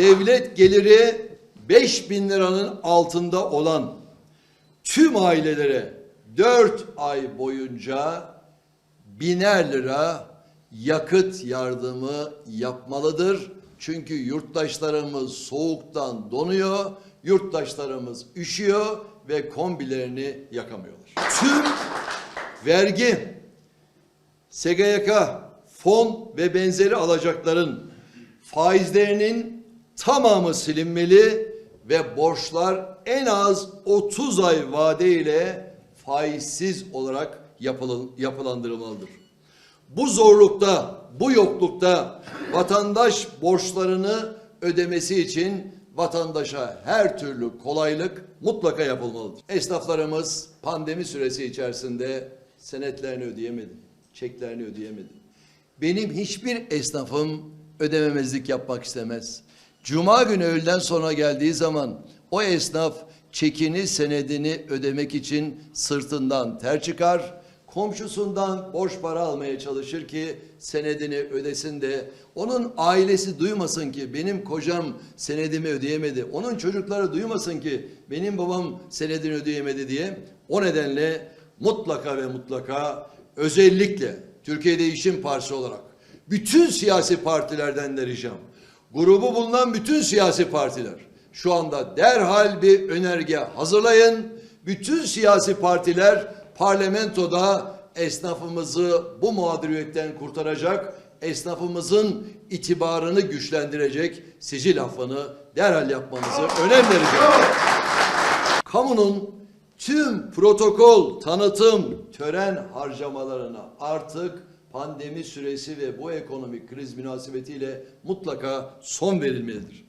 devlet geliri 5 bin liranın altında olan tüm ailelere 4 ay boyunca biner lira yakıt yardımı yapmalıdır. Çünkü yurttaşlarımız soğuktan donuyor, yurttaşlarımız üşüyor ve kombilerini yakamıyorlar. Tüm vergi, SGK, fon ve benzeri alacakların faizlerinin tamamı silinmeli ve borçlar en az 30 ay vadeyle faizsiz olarak yapılan- yapılandırılmalıdır. Bu zorlukta, bu yoklukta vatandaş borçlarını ödemesi için vatandaşa her türlü kolaylık mutlaka yapılmalıdır. Esnaflarımız pandemi süresi içerisinde senetlerini ödeyemedi, çeklerini ödeyemedi. Benim hiçbir esnafım ödememezlik yapmak istemez. Cuma günü öğleden sonra geldiği zaman o esnaf çekini senedini ödemek için sırtından ter çıkar. Komşusundan borç para almaya çalışır ki senedini ödesin de onun ailesi duymasın ki benim kocam senedimi ödeyemedi. Onun çocukları duymasın ki benim babam senedini ödeyemedi diye. O nedenle mutlaka ve mutlaka özellikle Türkiye Değişim Partisi olarak bütün siyasi partilerden de ricam. Grubu bulunan bütün siyasi partiler şu anda derhal bir önerge hazırlayın. Bütün siyasi partiler parlamentoda esnafımızı bu mağduriyetten kurtaracak, esnafımızın itibarını güçlendirecek sicil affını derhal yapmanızı önem vereceğim. Kamunun tüm protokol, tanıtım, tören harcamalarına artık pandemi süresi ve bu ekonomik kriz münasebetiyle mutlaka son verilmelidir.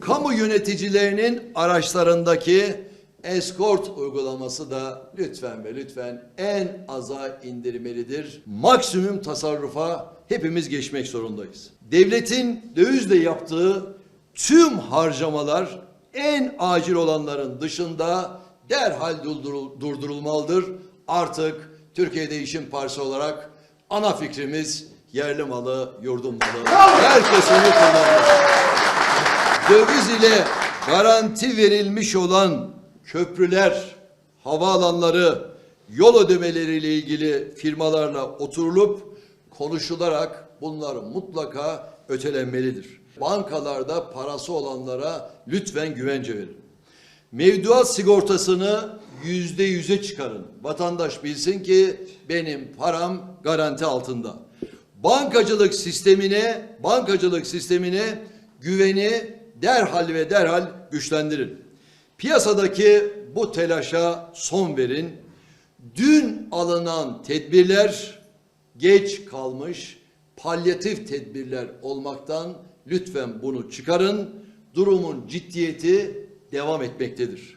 Kamu yöneticilerinin araçlarındaki eskort uygulaması da lütfen ve lütfen en aza indirmelidir. Maksimum tasarrufa hepimiz geçmek zorundayız. Devletin dövizle yaptığı tüm harcamalar en acil olanların dışında derhal durdurul- durdurulmalıdır. Artık Türkiye Değişim Partisi olarak ana fikrimiz yerli malı, yurdum malı. Herkes onu kullanır. Döviz ile garanti verilmiş olan köprüler, havaalanları, yol ödemeleriyle ilgili firmalarla oturulup konuşularak bunlar mutlaka ötelenmelidir. Bankalarda parası olanlara lütfen güvence verin. Mevduat sigortasını yüzde yüze çıkarın. Vatandaş bilsin ki benim param garanti altında. Bankacılık sistemine, bankacılık sistemine güveni derhal ve derhal güçlendirin. Piyasadaki bu telaşa son verin. Dün alınan tedbirler geç kalmış palyatif tedbirler olmaktan lütfen bunu çıkarın. Durumun ciddiyeti devam etmektedir.